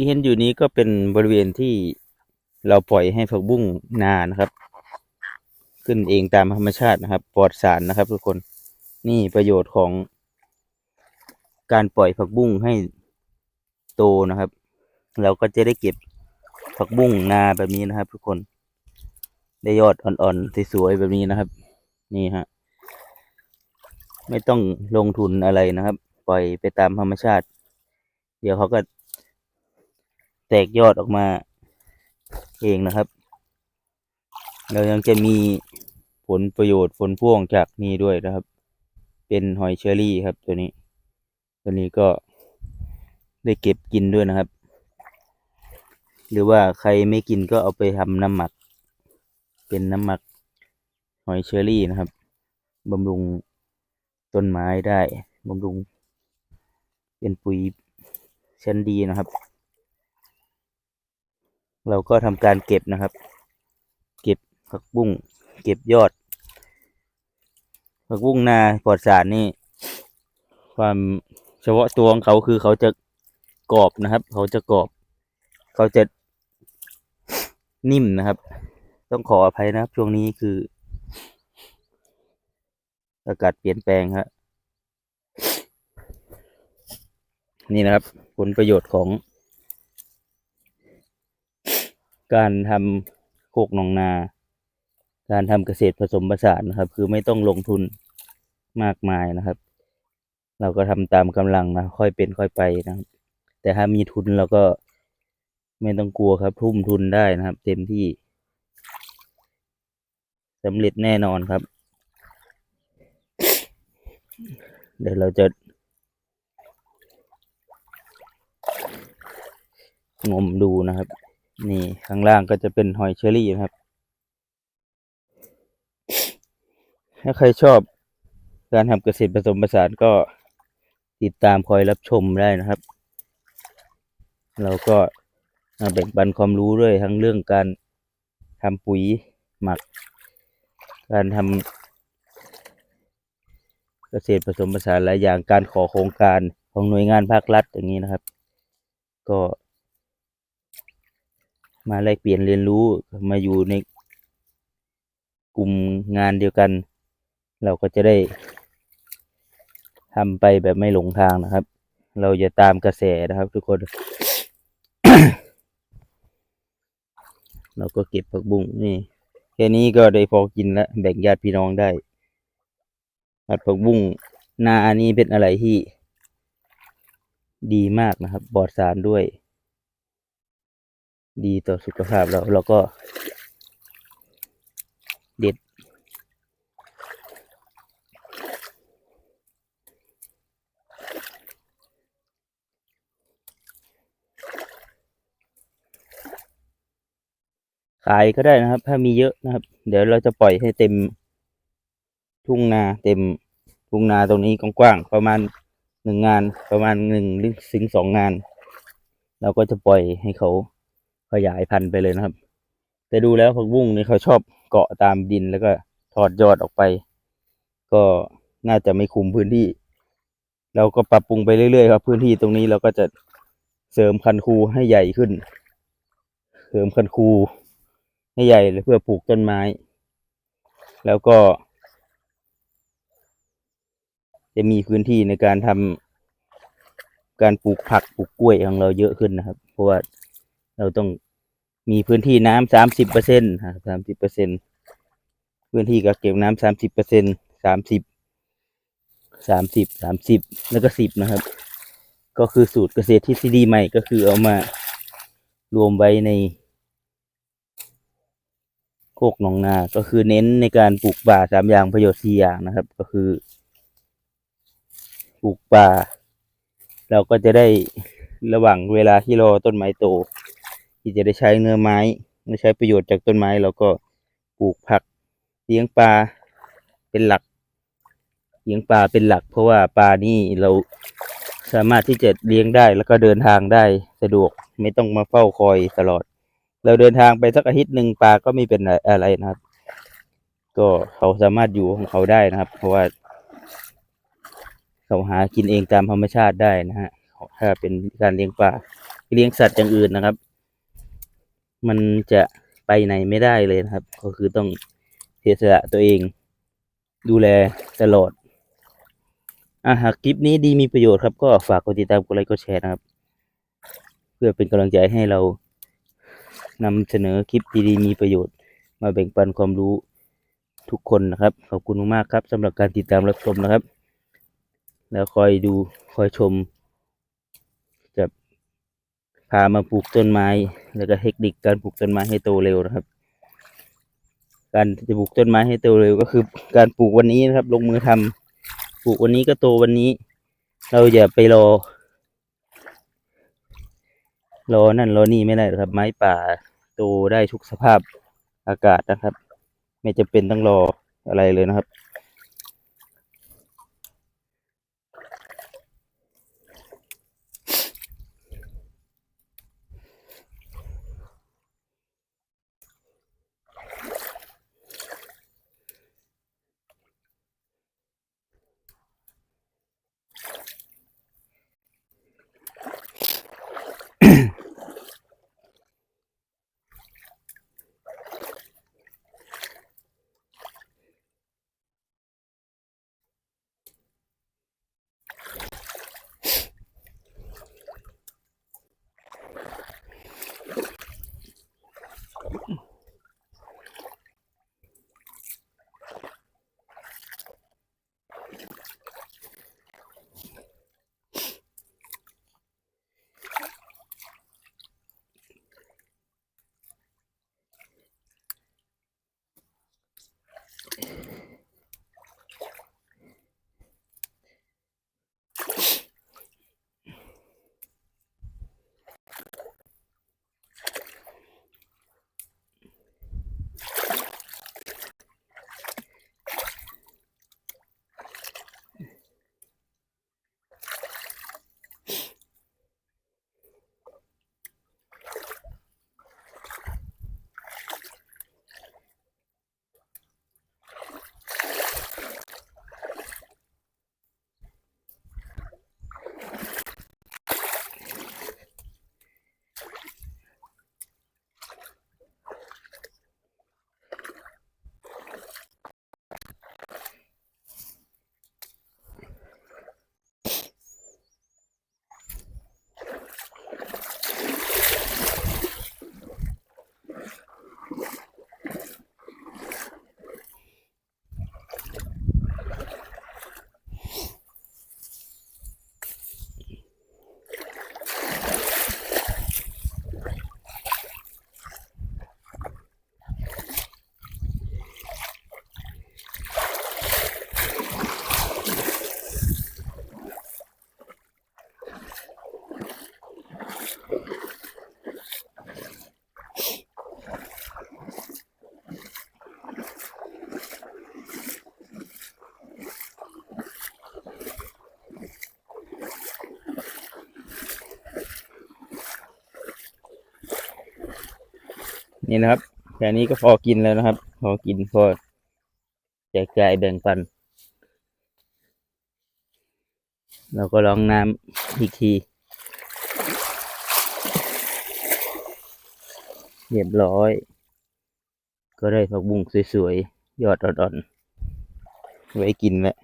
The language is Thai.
ที่เห็นอยู่นี้ก็เป็นบริเวณที่เราปล่อยให้ผักบุ้งนานะครับ ขึ้นเองตามธรรมชาตินะครับ ปลอดสารนะครับ ทุกคนนี่ประโยชน์ของการปล่อยผักบุ้งให้โตนะครับ เราก็จะได้เก็บผักบุ้งนาแบบนี้นะครับ ทุกคนได้ยอดอ่อนๆสวยๆแบบนี้นะครับ นี่ฮะไม่ต้องลงทุนอะไรนะครับ ปล่อยไปตามธรรมชาติ เดี๋ยวเขาก็ แตกยอดออกมา เองนะครับ เรายังจะมีผลประโยชน์ผลพ่วงจากนี้ด้วยนะครับ เป็นหอยเชอรี่ครับตัวนี้ ตัวนี้ก็ได้เก็บกินด้วยนะครับ หรือว่าใครไม่กินก็เอาไปทำน้ำหมัก เป็นน้ำหมักหอยเชอรี่นะครับบำรุงต้นไม้ได้บำรุงเป็นปุ๋ยชั้นดีนะครับ เราก็ทำการเก็บนะครับ เก็บผักบุ้งเก็บยอด ผักบุ้งนาปลอดสารนี่ ความเฉพาะตัวของเขาคือเขาจะกรอบนะครับ เขาจะกรอบ เขาจะนิ่มนะครับ ต้องขออภัยนะครับช่วงนี้คือ อากาศเปลี่ยนแปลงครับนี่นะครับ ผลประโยชน์ของ การทำโคกหนองนา การทำเกษตรผสมผสานนะครับ คือไม่ต้องลงทุนมากมายนะครับ เราก็ทำตามกำลังนะค่อยเป็นค่อยไปนะครับ แต่ถ้ามีทุนเราก็ไม่ต้องกลัวครับ ทุ่มทุนได้นะครับ เต็มที่สำเร็จแน่นอนครับ เดี๋ยวเราจะงมดูนะครับ นี่ข้างล่างก็จะเป็นหอยเชอรี่นะครับ ถ้าใครชอบการทำเกษตรผสมผสานก็ติดตามคอยรับชมได้นะครับ เราก็มาแบ่งปันความรู้ด้วยทั้งเรื่องการทำปุ๋ยหมัก การทำเกษตรผสมผสานหลายอย่างการขอโครงการของหน่วยงานภาครัฐอย่างนี้นะครับ ก็ มาแลกเปลี่ยนเรียนรู้มาอยู่ในกลุ่มงานเดียวกัน เราก็จะได้ทำไปแบบไม่หลงทางนะครับ เราจะตามกระแสนะครับ ทุกคน เราก็เก็บผักบุ้งนี่แค่นี้ก็ได้พอกินแล้วแบ่งญาติพี่น้องได้ผัดผักบุ้งนาอันนี้เป็นอะไรที่ดีมากนะครับปลอดสารด้วย ดีต่อสุขภาพเราเราก็เด็ด ขายก็ได้นะครับ ถ้ามีเยอะนะครับ เดี๋ยวเราจะปล่อยให้เต็มทุ่งนาเต็มทุ่งนาตรงนี้กว้างๆประมาณหนึ่งงานประมาณหนึ่งหรือถึงสองงาน เราก็จะปล่อยให้เขา ขยายพันธุ์ไปเลยนะครับ แต่ดูแล้วผักบุ้งนี่เขาชอบเกาะตามดินแล้วก็ถอดยอดออกไป ก็น่าจะไม่คุมพื้นที่ เราก็ปรับปรุงไปเรื่อยๆครับ พื้นที่ตรงนี้เราก็จะเสริมคันคูให้ใหญ่ขึ้น เสริมคันคูให้ใหญ่เลยเพื่อปลูกต้นไม้ แล้วก็ จะมีพื้นที่ในการทำการปลูกผักปลูกกล้วยของเราเยอะขึ้นนะครับ เพราะว่า เราต้องมีพื้นที่น้ำสามสิบเปอร์เซ็นต์สามสิบเปอร์เซ็นพื้นที่กักเก็บน้ำสามสิบเปอร์เซ็นสามสิบสามสิบสามสิบแล้วก็สิบนะครับ ก็คือสูตรเกษตรทฤษฎีใหม่ก็คือเอามารวมไว้ในโคกหนองนา ก็คือเน้นในการปลูกป่าสามอย่างประโยชน์สี่อย่างนะครับ ก็คือปลูกป่า เราก็จะได้ระหว่างเวลาที่รอต้นไม้โต ที่จะได้ใช้เนื้อไม้และใช้ประโยชน์จากต้นไม้เราก็ปลูกผักเลี้ยงปลาเป็นหลักเลี้ยงปลาเป็นหลัก เพราะว่าปลานี่เราสามารถที่จะเลี้ยงได้แล้วก็เดินทางได้สะดวกไม่ต้องมาเฝ้าคอยตลอด เราเดินทางไปสักอาทิตย์หนึ่งปลาก็ไม่เป็นอะไรนะครับ ก็เขาสามารถอยู่ของเขาได้นะครับ เพราะว่า เขาหากินเองตามธรรมชาติได้นะฮะถ้าเป็นการเลี้ยงปลาเลี้ยงสัตว์อย่างอื่นนะครับ มันจะไปไหนไม่ได้เลยนะครับ ก็คือต้องเสียสละตัวเอง ดูแลตลอดอะหากคลิปนี้ดีมีประโยชน์ครับ ก็ฝากกดติดตามกดไลค์กดแชร์นะครับ เพื่อเป็นกำลังใจให้เรานำเสนอคลิปดีๆมีประโยชน์ มาแบ่งปันความรู้ทุกคนนะครับ ขอบคุณมากครับสำหรับการติดตามรับชมนะครับ แล้วคอยดูคอยชม พามาปลูกต้นไม้ แล้วก็เทคนิคการปลูกต้นไม้ให้โตเร็วนะครับ การจะปลูกต้นไม้ให้โตเร็วก็คือ การปลูกวันนี้นะครับ ลงมือทำปลูกวันนี้ก็โตวันนี้ เราอย่าไปรอ รอนั่นรอนี่ไม่ได้ครับ ไม้ป่าโตได้ทุกสภาพอากาศนะครับ ไม่จำเป็นต้องรออะไรเลยนะครับ นี่นะครับแค่นี้ก็พอกินแล้วนะครับ พอกินพอแจกจ่ายแบ่งปัน เราก็ลองน้ำอีกทีเรียบร้อย ก็ได้ผักบุ้งสวยๆ ยอดอ่อนๆ ไว้กินแล้ว